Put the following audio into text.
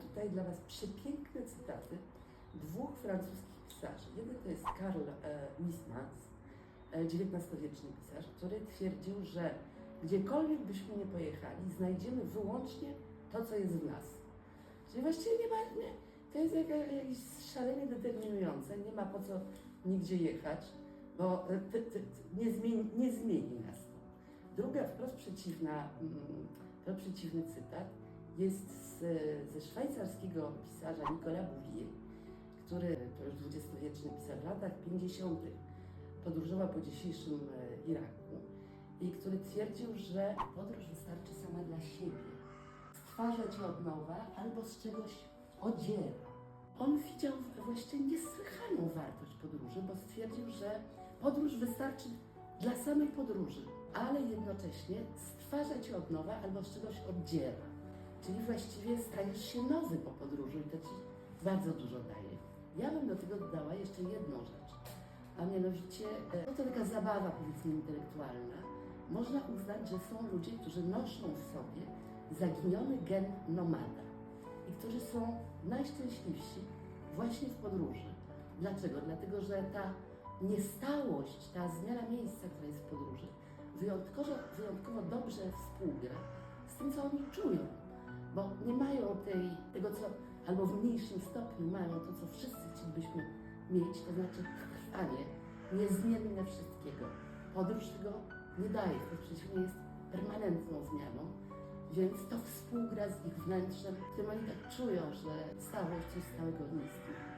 Tutaj dla Was przepiękne cytaty dwóch francuskich pisarzy. Jeden to jest Karl e, Huysmans, e, XIX-wieczny pisarz, który twierdził, że gdziekolwiek byśmy nie pojechali, znajdziemy wyłącznie to, co jest w nas. Czyli właściwie nie ma, nie, to jest jak, jakieś szalenie determinujące, nie ma po co nigdzie jechać, bo e, ty, ty, ty, nie, zmieni, nie zmieni nas to. Druga, wprost przeciwna, mm, wprost przeciwny cytat jest z, ze szwajcarskiego pisarza Nicolas Bouvier, który to już dwudziestowieczny pisarz w latach 50. podróżował po dzisiejszym e, Iraku i który twierdził, że podróż wystarczy sama dla siebie. Stwarza cię od nowa albo z czegoś odziera. On widział właściwie niesłychaną wartość podróży, bo stwierdził, że podróż wystarczy dla samej podróży, ale jednocześnie stwarza cię od nowa albo z czegoś oddziela. Czyli właściwie stajesz się nowy po podróży i to ci bardzo dużo daje. Ja bym do tego dodała jeszcze jedną rzecz, a mianowicie e, no to taka zabawa powiedzmy intelektualna. Można uznać, że są ludzie, którzy noszą w sobie zaginiony gen nomada i którzy są najszczęśliwsi właśnie w podróży. Dlaczego? Dlatego, że ta niestałość, ta zmiana miejsca, która jest w podróży, wyjątkowo, wyjątkowo dobrze współgra z tym, co oni czują, bo nie mają tej, tego, co, albo w mniejszym stopniu mają to, co wszyscy chcielibyśmy mieć, to znaczy trwanie niezmienne wszystkiego. Podróż tego nie daje, to przeciwnie jest permanentną zmianą, więc to współgra z ich wnętrzem, w którym oni tak czują, że stałość coś stałego istnieje.